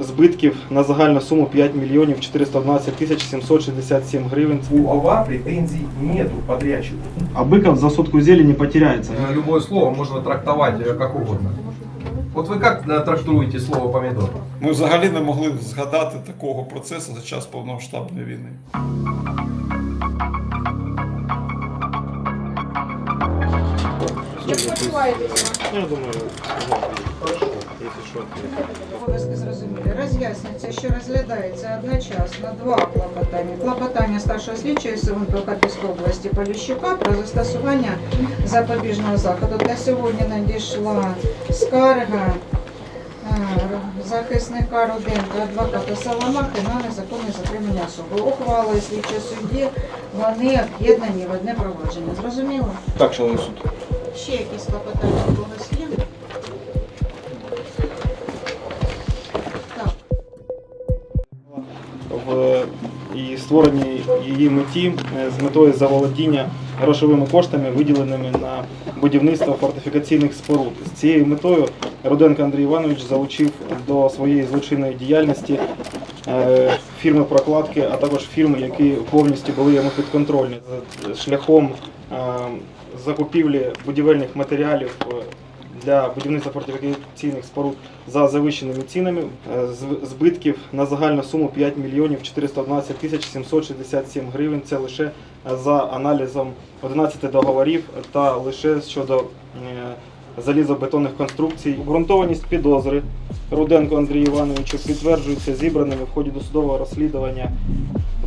Збитків на загальну суму 5 мільйонів 411 тисяч 767 гривень. У ОВА претензий нету к подрядчику. А Быков за сотку зелени потеряется. Любое слово можно трактовать э, как угодно. Вот вы как э, трактуете слово помидор? Ми взагалі не могли згадати такого процесу за час повномасштабної війни. Як почуваєтеся? Я думаю, якщо що. Обов'язки зрозуміли. Роз'яснюється, що розглядається одночасно два клопотання. Клопотання старшого слідчого СВНП Харківської області Поліщука про застосування запобіжного заходу. Для сьогодні надійшла скарга е, захисника Руденка, адвоката Саламахи на незаконне затримання особи. Ухвалою слідчого судді вони об'єднані в одне провадження. Зрозуміло? Так, шановний суд. Ще якісь клопотання і створенні її меті е, з метою заволодіння грошовими коштами, виділеними на будівництво фортифікаційних споруд. З цією метою Руденко Андрій Іванович залучив до своєї злочинної діяльності е, фірми прокладки, а також фірми, які повністю були йому підконтрольні шляхом е, закупівлі будівельних матеріалів. Е, Для будівництва фортифікаційних споруд за завищеними цінами Е, збитків на загальну суму 5 мільйонів 411 тисяч 767 гривень. Це лише за аналізом 11 договорів та лише щодо е, залізобетонних конструкцій. Обґрунтованість підозри Руденко Андрію Івановичу підтверджується зібраними в ході досудового розслідування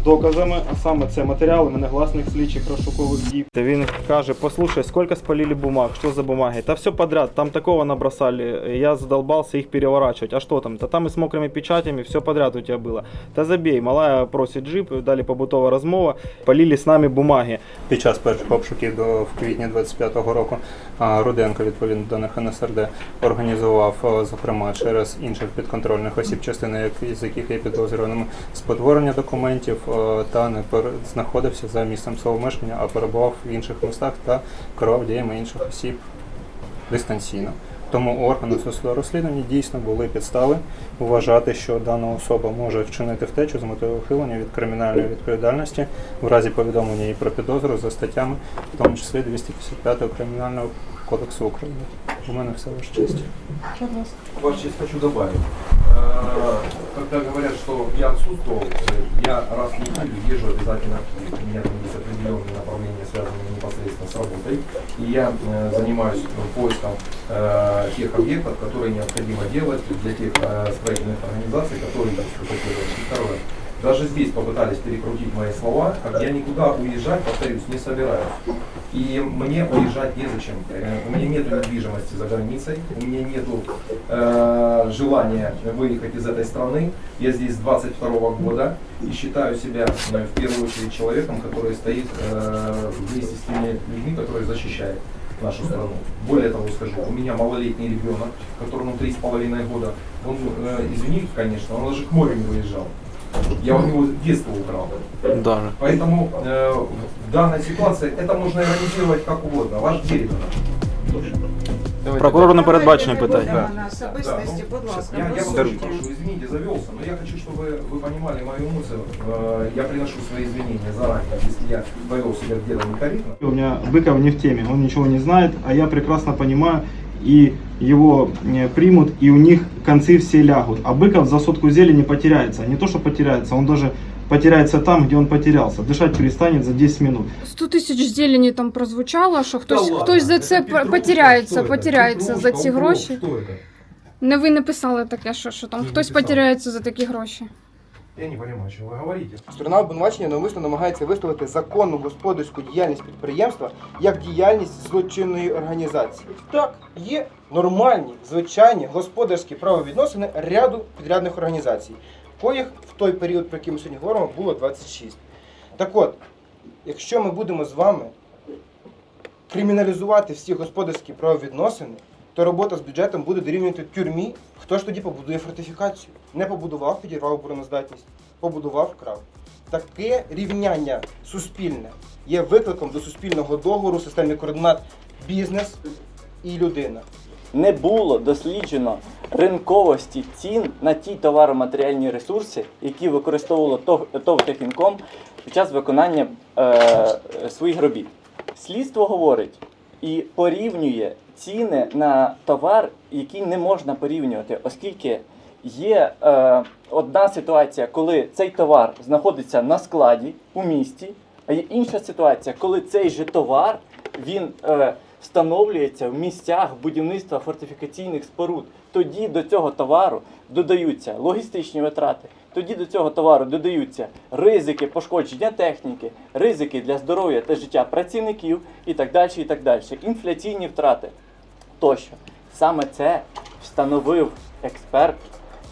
доказами, а саме це матеріалами негласних слідчих розшукових дій. Він каже: послушай, сколько спалили бумаг, что за бумаги? Да все подряд, там такого набросали, я задолбался их переворачивать. А что там? Да там и с мокрыми печатями все подряд у тебя было. Да забей, малая просить джип, далі побутова розмова, полили с нами бумаги. Під час перших обшуків до в квітні 25-го року Руденко, відповідно до них НСРД, організував, зокрема, через інших підконтрольних осіб, частини з яких є підозрюваними, спотворення документів та не знаходився за місцем свого мешкання, а перебував в інших містах та керував діями інших осіб дистанційно. Тому органу досудового розслідування дійсно були підстави вважати, що дана особа може вчинити втечу з метою ухилення від кримінальної відповідальності в разі повідомлення її про підозру за статтями, в тому числі 255 Кримінального кодексу України. У мене все ваш честь. Ваша честь, хочу добавить Э, Когда говорят, что я отсутствовал, э, я раз в неделю езжу обязательно, у меня там есть определенные направления, связанные непосредственно с работой, и я э, занимаюсь э, поиском э, тех объектов, которые необходимо делать для тех э, строительных организаций, которые есть в этой области. Второе. Даже здесь попытались перекрутить мои слова, как я никуда уезжать, повторюсь, не собираюсь. И мне уезжать незачем. Э, У меня нет недвижимости за границей, у меня нет желания выехать из этой страны. Я здесь с 22 года и считаю себя э, в первую очередь человеком, который стоит э, вместе с теми людьми, которые защищают нашу страну. Более того скажу, у меня малолетний ребенок, которому три с половиной года, он, э, извините, конечно, он даже к морю не выезжал. Я у него детство украл. Даже. Поэтому э, в данной ситуации это можно иронизировать как угодно. Ваш где ребенок? Прокурору не передбачено Давайте не питання. будемо на особистості, будь ласка, Я, я вас очень прошу, извините, завелся, но я хочу, чтобы вы понимали мою эмоцию. Э, Я приношу свои извинения заранее, если я повел себя где-то некорректно. У меня Быков не в теме, он ничего не знает, а я прекрасно понимаю, и его э, примут, и у них концы все лягут. А Быков за сотку зелени потеряется. Не то, что потеряется, он даже потеряется там, где он потерялся. Дышать перестанет за 10 минут. 100 тисяч зелені там прозвучало, що хтось, Да ладно, хтось за это це Петрушка, потеряється, что это? потеряється за Петрушка, ці укроп, гроші. Что это? Не ви не писали таке, що, що там Ні, не хтось писав. потеряється за такі гроші. Я не понимаю, о чем вы говорите. Сторона обвинувачення навмисно намагається виставити законну господарську діяльність підприємства як діяльність злочинної організації. Так, є нормальні, звичайні господарські правовідносини ряду підрядних організацій, коїх в той період, про який ми сьогодні говоримо, було 26. Так от, якщо ми будемо з вами криміналізувати всі господарські правовідносини, то робота з бюджетом буде дорівнювати тюрмі. Хто ж тоді побудує фортифікацію? Не побудував, підірвав обороноздатність, побудував, вкрав. Таке рівняння суспільне є викликом до суспільного договору системі координат бізнес і людина. не було досліджено ринковості цін на ті товароматеріальні ресурси, які використовувало ТОВ ТОВ «Техінком» під час виконання е, своїх робіт. Слідство говорить і порівнює ціни на товар, який не можна порівнювати, оскільки є е, одна ситуація, коли цей товар знаходиться на складі у місті, а є інша ситуація, коли цей же товар він е, встановлюється в місцях будівництва фортифікаційних споруд. Тоді до цього товару додаються логістичні витрати, тоді до цього товару додаються ризики пошкодження техніки, ризики для здоров'я та життя працівників і так далі, і так далі. Інфляційні втрати тощо. Саме це встановив експерт,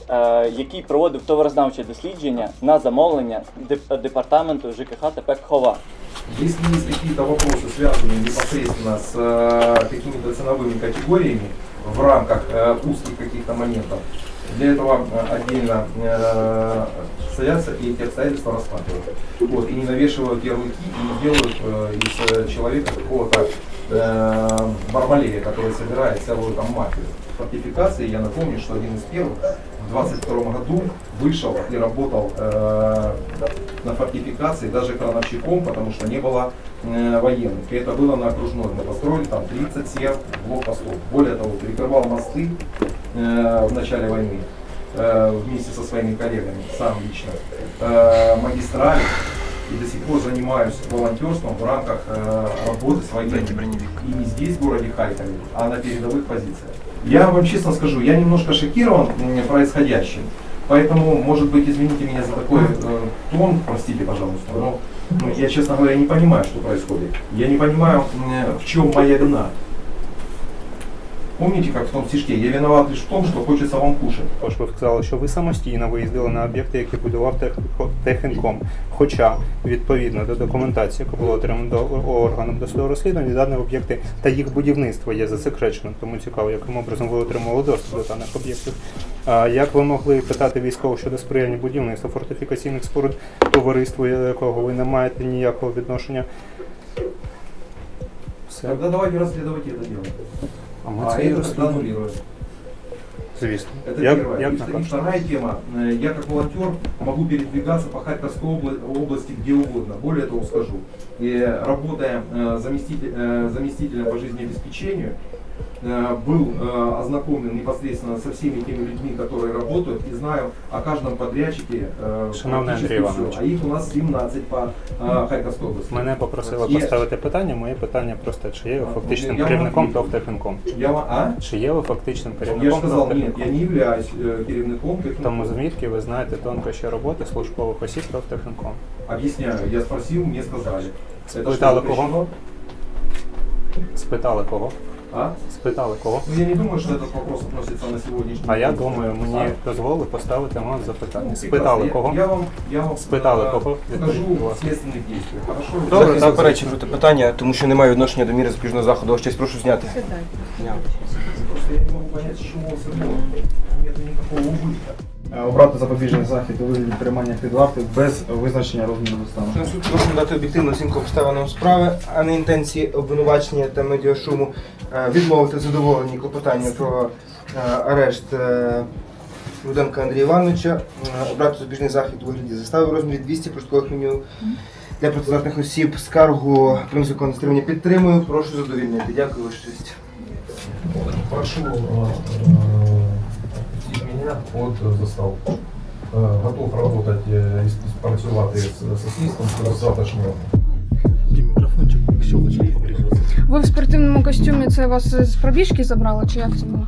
е, який проводив товарознавче дослідження на замовлення деп- департаменту ЖКХ та ПЕК ХОВА. Если есть какие-то вопросы, связанные непосредственно с э, какими-то ценовыми категориями в рамках э, узких каких-то моментов, для этого э, отдельно э, садятся и эти обстоятельства рассматривают. Вот, и не навешивают ярлыки, и не делают э, из э, человека какого-то э, бармалея, который собирает целую там мафию. Фортификации, я напомню, что один из первых в 22 году вышел и работал э, на фортификации даже крановщиком, потому что не было э, военных. И это было на окружной. Мы построили там 37 блокпостов. Более того, перекрывал мосты э, в начале войны э, вместе со своими коллегами, сам лично, э, магистрали. И до сих пор занимаюсь волонтерством в рамках э, работы с военными. И не здесь, в городе Харькове, а на передовых позициях. Я вам честно скажу, я немножко шокирован происходящим. Поэтому, может быть, извините меня за такой э, тон, простите, пожалуйста, но ну, я, честно говоря, не понимаю, что происходит. Я не понимаю, в чем моя вина. Помните, как в том стишке, я виноват лишь в том, что хочется вам кушать. Також ви сказали, що ви самостійно виїздили на об'єкти, які будував Техінком. Хоча, відповідно до документації, яка була отримана до органом досудового розслідування, дані об'єкти та їх будівництво є засекреченим. Тому цікаво, яким образом ви отримали доступ до даних об'єктів. Як ви могли питати військових щодо сприяння будівництва фортифікаційних споруд товариству, якого ви не маєте ніякого відношення? Все. Тогда давайте расследовать это дело. А ми А це і это розслідуємо. аннулируем. Звісно. Это Як, первое. як и, втор- и накажете? вторая тема. Э, Я как волонтер могу передвигаться по Харьковской обла- области где угодно. Более того скажу, и работая э, заместитель- э, заместителем по жизнеобеспечению, э, был э, ознакомлен непосредственно со всеми теми людьми, которые работают, и знаю о каждом подрядчике э, Шановний практически Андрій всё. Іванович. А их у нас 17 по э, Харьковской области. Мене попросили Є. поставити питання. Моє питання просте: чи є ви А, фактичним я вам керівником відповів. ТОВ Техінком? Я, ва- а? Чи є ви фактичним Я же керівником сказал, ТОВ нет, я Техінком? не являюсь э, керівником. техникума. Тому звідки ви знаєте тонкощі роботи службових осіб ТОВ Техінком? Объясняю, я спросил, мне сказали. Это что, Спитали запрещено? кого? Спитали кого? А? Спитали кого? Ну, я не думаю, что этот вопрос относится на сегодняшний А я день. думаю, мені А? дозволили поставити вам Ну, запитання. прекрасно. Спитали Я- кого? Я вам, я вам Спитали э, кого? Скажу Відповідь, будь ласка. следственных действий. Хорошо? Добре, Захист так, заперечує звісно. проти питання, тому що немає відношення до міри запобіжного заходу. Ось щось прошу зняти. Просто я не могу понять, с чего он сырбор. Нет никакого убытка. Е, Обрати запобіжний захід у вигляді тримання під вартою без визначення розміру застави. Суд прошу дати об'єктивну оцінку обставинам справи, а не інтенції обвинувачення та медіашуму, Е, відмовити задоволені клопотання про е, арешт Руденка Андрія Івановича, обрати запобіжний захід у вигляді застави в розмірі 200 прожиткових мінімумів для працездатних осіб. Скаргу про незаконне стримання підтримую. Прошу задовільнити. Дякую, ваша честь. Прошу меня от заставки. Э, Готов работать э, и спрацювати з со слідством з завтрашнього. Ви в спортивному костюмі це вас з пробіжки забрали, чи як це було?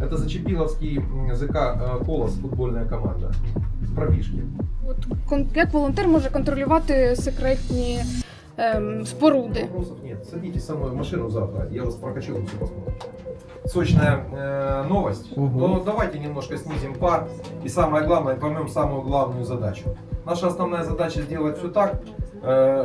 Это Зачепиловский м, ЗК э, Колос, футбольная команда. В пробежке. От кон- як волонтер може контролювати секретні ем, споруди? Садитесь со мной в машину завтра, я вас прокачу, все посмотрим. Сочная э, новость. Но давайте немножко снизим пар. И самое главное, поймем самую главную задачу. Наша основная задача сделать все так,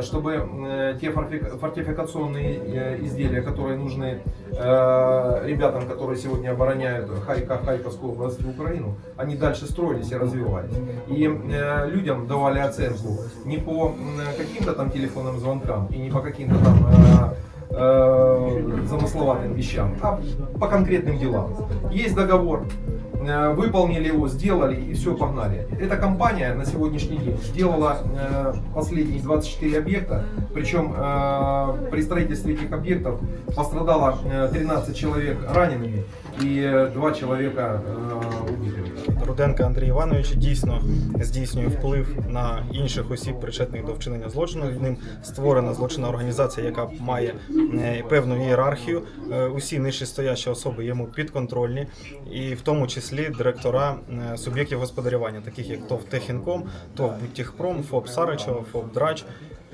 чтобы э, те фортифи- фортификационные э, изделия, которые нужны э, ребятам, которые сегодня обороняют Харьков, Харьковскую область и Украину, они дальше строились и развивались. И э, людям давали оценку не по м, каким-то там телефонным звонкам и не по каким-то там э, э, замысловатым вещам, а по конкретным делам. Есть договор, э, выполнили его, сделали и все, погнали. Эта компания на сегодняшний день сделала э, последние 24 объекта, причем э, при строительстве этих объектов пострадало э, 13 человек ранеными и э, 2 человека э, убитыми. Руденко Андрій Іванович дійсно здійснює вплив на інших осіб, причетних до вчинення злочину. Ним створена злочинна організація, яка має е, певну ієрархію. Е, Усі нижчестоящі особи йому підконтрольні, і в тому числі директора е, суб'єктів господарювання, таких як ТОВ Техінком, ТОВ Буттіхпром, ФОП Саричева, ФОП Драч.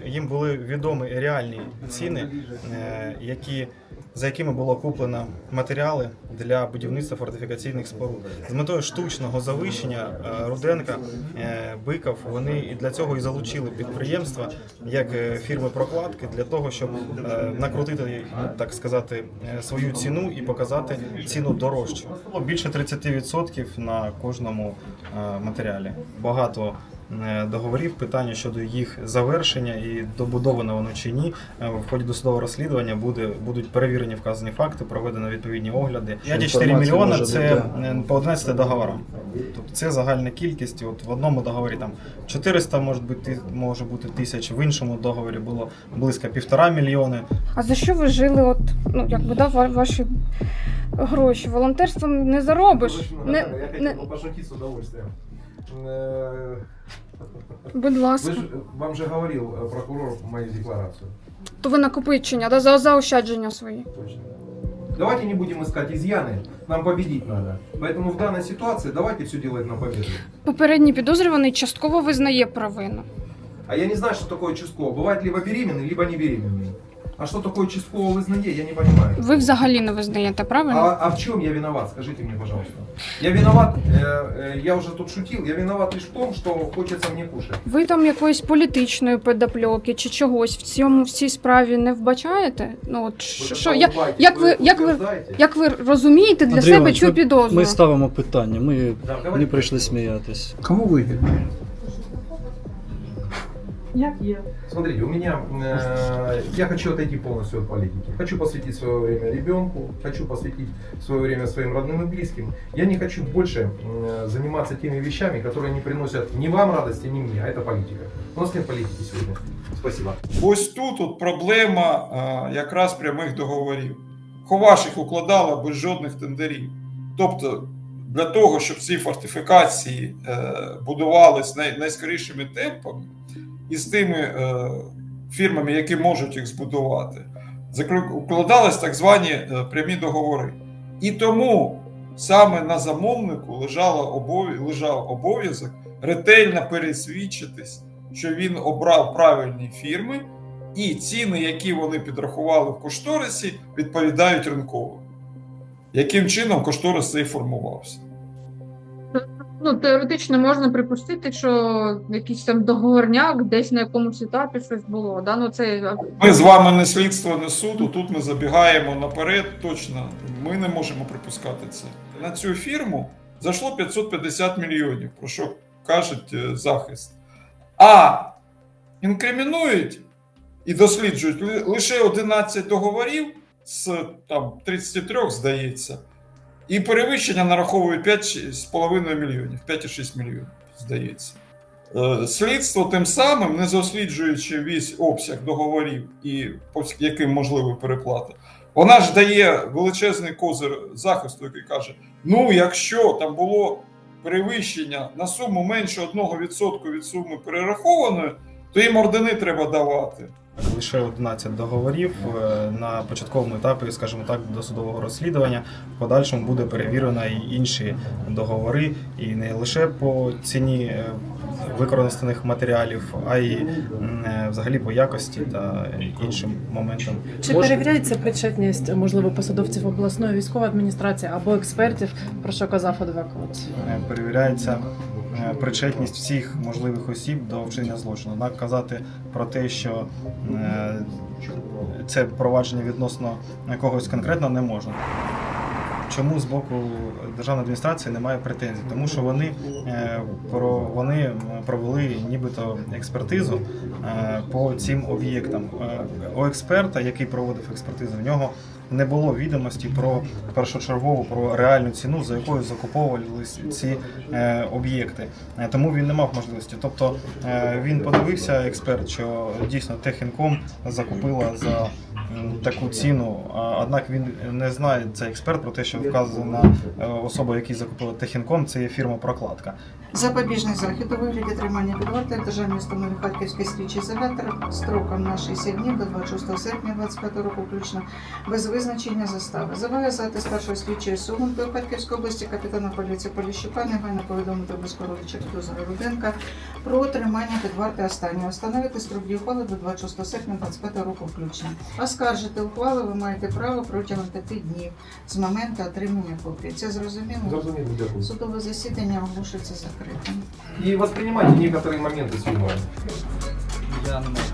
Їм були відомі реальні ціни, е, які за якими було куплено матеріали для будівництва фортифікаційних споруд. З метою штучного завищення е, Руденка, е, Биков, вони і для цього і залучили підприємства як е, фірми прокладки для того, щоб накрутити, так сказати, свою ціну і показати ціну дорожчу. Було більше 30% на кожному матеріалі. Багато договорів, питання щодо їх завершення і добудовано воно чи ні. Е, В ході досудового розслідування буде, будуть перевірені вказані факти, проведено відповідні огляди. 5,4 мільйона це е, по 11 договорам. Тобто це загальна кількість. От в одному договорі там 400 може бути, може бути тисяч, в іншому договорі було близько півтора мільйони. А за що ви жили? От ну якби да, ваші гроші? Волонтерством не заробиш. Не, я не, пошутить с удовольствием. Э, будь ласка. Вы же, вам же говорил э, прокурор мою декларацию. То ви накопичення, да, за заощадження свої. Точно. Давайте не будем искать изъяны, нам победить надо. Поэтому в данной ситуации давайте все делать на победу. Попередній підозрюваний частково визнає провину. А я не знаю, что такое участковый. Бывает либо беременный, либо не беременный. А что такое участкового вызнание, я не понимаю. Ви взагалі не визнаєте, правильно? А, а в чем я виноват, скажите мне, пожалуйста. Я виноват, э, э, я уже тут шутил, я виноват лишь в том, что хочется мне кушать. Ви там якоїсь політичної подопльоки чи чогось в цьому в цій справі не вбачаєте? Ну от що, що як, як ви як ви утверждаете? як ви розумієте для Андрій себе Іванович, цю ми- підозру? Ми ставимо питання, ми Да, не давайте. прийшли сміятись. Кому вигідно? Смотрите, у меня, э, я хочу отойти полностью от политики. Хочу посвятить свое время ребенку, хочу посвятить свое время своим родным и близким. Я не хочу больше э, заниматься теми вещами, которые не приносят ни вам радости, ни мне, а это политика. У нас нет политики сегодня. Спасибо. Ось тут от проблема е, якраз прямих договорів. Ховаш їх укладала без жодних тендерів. Тобто, для того, щоб ці фортифікації е, будувались най, найскорішими темпами і з тими е, фірмами, які можуть їх збудувати, укладались так звані е, прямі договори. І тому саме на замовнику лежав обов'язок ретельно пересвідчитись, що він обрав правильні фірми, і ціни, які вони підрахували в кошторисі, відповідають ринковим. Яким чином кошторис цей формувався? Ну, теоретично можна припустити, що якийсь там договорняк десь на якомусь етапі щось було. Да? Ну, це Ми з вами не слідство, не суд. Тут ми забігаємо наперед. Точно ми не можемо припускати це. На цю фірму зайшло 550 мільйонів, про що кажуть е, захист. А інкримінують і досліджують лише 11 договорів з там 33, здається, і перевищення нараховують 5,5 мільйонів, 5,6 мільйонів, здається. Е, Слідство тим самим, не досліджуючи весь обсяг договорів і яким можливі переплати, вона ж дає величезний козир захисту, який каже: ну, якщо там було перевищення на суму менше 1% від суми перерахованої, то їм ордени треба давати. Лише 11 договорів е, на початковому етапі, скажімо так, досудового розслідування. В подальшому буде перевірено і інші договори, і не лише по ціні е, використаних матеріалів, а й е, взагалі по якості та іншим моментам. Чи перевіряється причетність, можливо, посадовців обласної військової адміністрації або експертів, про що казав адвокат? Перевіряється причетність всіх можливих осіб до вчинення злочину. Однак казати про те, що е, це провадження відносно когось конкретно не можна. Чому з боку державної адміністрації немає претензій? Тому що вони е, про вони провели нібито експертизу е, по цим об'єктам. Е, У експерта, який проводив експертизу, в нього не було відомості про першочергову про реальну ціну, за якою закуповувалися ці е, об'єкти. Тому він не мав можливості. Тобто е, він подивився, експерт, що дійсно Техінком закупила за таку ціну. Однак він не знає цей експерт про те, що вказана е, особа, яка закупила Техінком, це є фірма Прокладка. Запобіжний захід у вигляді тримання під вартою в державній установі Харківський слідчий ізолятор строком на 60 днів до 26 серпня 2025 року включно без визначення застави. Зобов'язати старшого слідчого Сугунки у Харківській області капітана поліції Поліщука негайно повідомити родича підозри Руденка про тримання під вартою останнього. Встановити строк дії до 26 серпня 2025 року включно. Оскаржити ухвалу ви маєте право протягом п'яти днів з моменту отримання копії. Це зрозуміло? Зрозуміло, дякую. Судове засідання оголошується закритим. І воспринимайте некоторые моменти с юмором. Я не маю